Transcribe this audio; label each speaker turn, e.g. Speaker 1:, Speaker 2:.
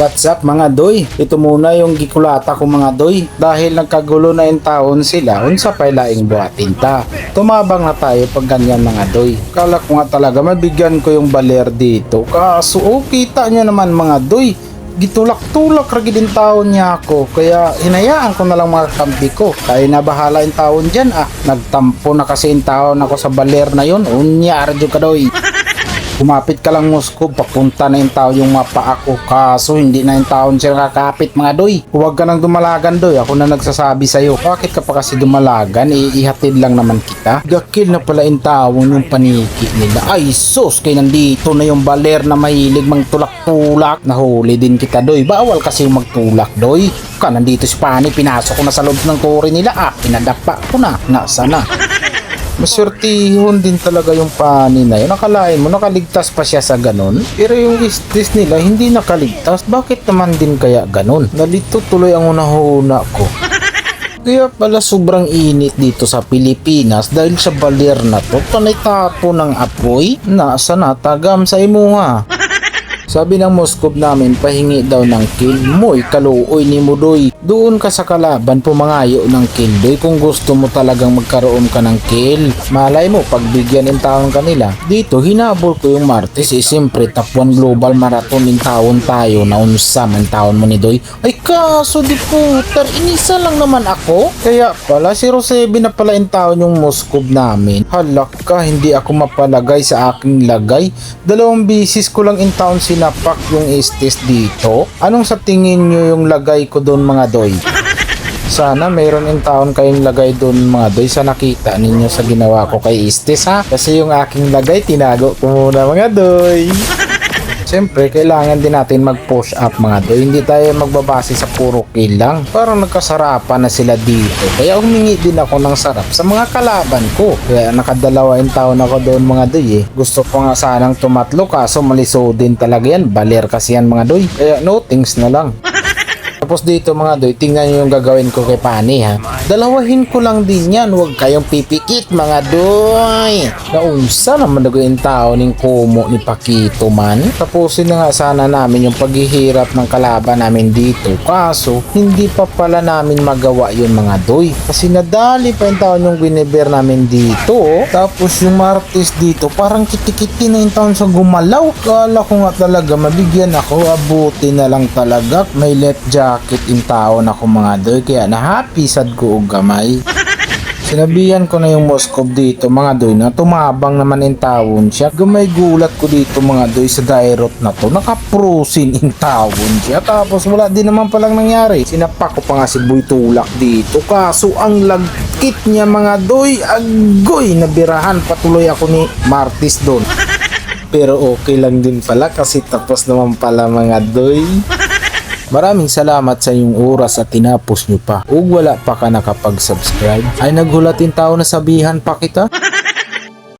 Speaker 1: What's up mga doy? Ito muna yung gikulata ko mga doy. Dahil nagkagulo na yung taon sila, unsa pa laing buhatin ta. Tumabang na tayo pag ganyan mga doy. Kala ko nga talaga mabigyan ko yung baler dito. Kaso oh, kita nyo naman mga doy. Gitulak-tulak ragi din taon niya ako. Kaya hinayaan ko na lang mga kampi ko. Kaya nabahala yung taon dyan ah. Nagtampo na kasi yung taon ako sa baler na yun. Unya, radyo ka doy. Kumapit ka lang Moscow, papunta na yung tao yung mapa ako. Kaso hindi na yung taon siya kakapit mga doy. Huwag ka nang dumalagan doy, ako na nagsasabi sa'yo. Bakit ka pa kasi dumalagan? Iihatid lang naman kita. Gakil na pala yung taon yung paniki nila. Ay sus, kay nandito na yung baler na mahilig mang tulak-tulak. Nahuli din kita doy. Bawal kasi yung magtulak doy. Ka nandito si Pani, pinasok ko na sa loob ng tore nila. Ah, pinadapa ko na. Nasa na? Maswertihon din talaga yung pani na yun. Nakalain mo, nakaligtas pa siya sa ganun. Pero yung istis nila, hindi nakaligtas. Bakit naman din kaya ganun? Nalito tuloy ang unahuna ko. Kaya pala sobrang init dito sa Pilipinas dahil sa baler na to, panay tapo ng apoy. Nasa natagam sa imuha. Sabi ng Moskob namin, pahingi daw ng kill. Moy, kaluoy ni Mudoy. Doon ka sa kalaban, pumangayo ng kill. Doy, kung gusto mo talagang magkaroon ka ng kill. Malay mo, pagbigyan ng taon kanila. Dito, hinabol ko yung Martes. Eh, siyempre, 1 global marathon in taon tayo na unsa man taon mo ni Doy. Ay, kaso di putar, inisa lang naman ako. Kaya pala, 07 na pala yung taon yung Moskob namin. Halak ka, hindi ako mapalagay sa aking lagay. Dalawang bisis ko lang in town sinapak yung estes dito. Anong sa tingin nyo yung lagay ko doon mga doy? Sana mayroon in taon kayong lagay doon mga doy sa nakita ninyo sa ginawa ko kay Estes ha. Kasi yung aking lagay tinago ko muna mga doy. Siyempre, kailangan din natin mag-push up mga doy. Hindi tayo magbabase sa puro kill lang. Parang nagkasarapan na sila dito. Kaya humingi din ako ng sarap sa mga kalaban ko. Kaya nakadalawa yung taon ako doon mga doy eh. Gusto ko nga sanang tumatlo kaso maliso din talaga yan. Baler kasi yan mga doy. Kaya no things na lang. Tapos dito mga doy, tingnan nyo yung gagawin ko kay Pani ha. Dalawahin ko lang din yan, huwag kayong pipikit mga doy. Naunsa naman na yung tao ning kumo ni Pakito man. Tapusin na nga sana namin yung paghihirap ng kalaban namin dito. Kaso, hindi pa pala namin magawa yun mga doy. Kasi nadali pa yung taon yung biniber namin dito. oh. Tapos yung Martes dito, parang kitikiti na yung taon sa gumalaw. Kala ko nga talaga, mabigyan ako. Abuti na lang talaga. May left jacket in taon ako mga doy. Kaya na-happy sad ko og gamay. Sinabihan ko na yung Moskov dito mga doy na tumabang naman in tawon siya. Gamay gulat ko dito mga doy sa dairot na to. Nakaprosin in tawon siya. Tapos wala din naman palang nangyari. Sinapak ko pa nga si Boy Tulak dito. Kaso ang lagkit niya mga doy. Agoy! Nabirahan patuloy ako ni Martis doon. Pero okay lang din pala kasi tapos naman pala mga doy. Maraming salamat sa inyong oras at tinapos nyo pa. Ug wala pa ka nakapag-subscribe, ay naghulatin tao na sabihan pa kita.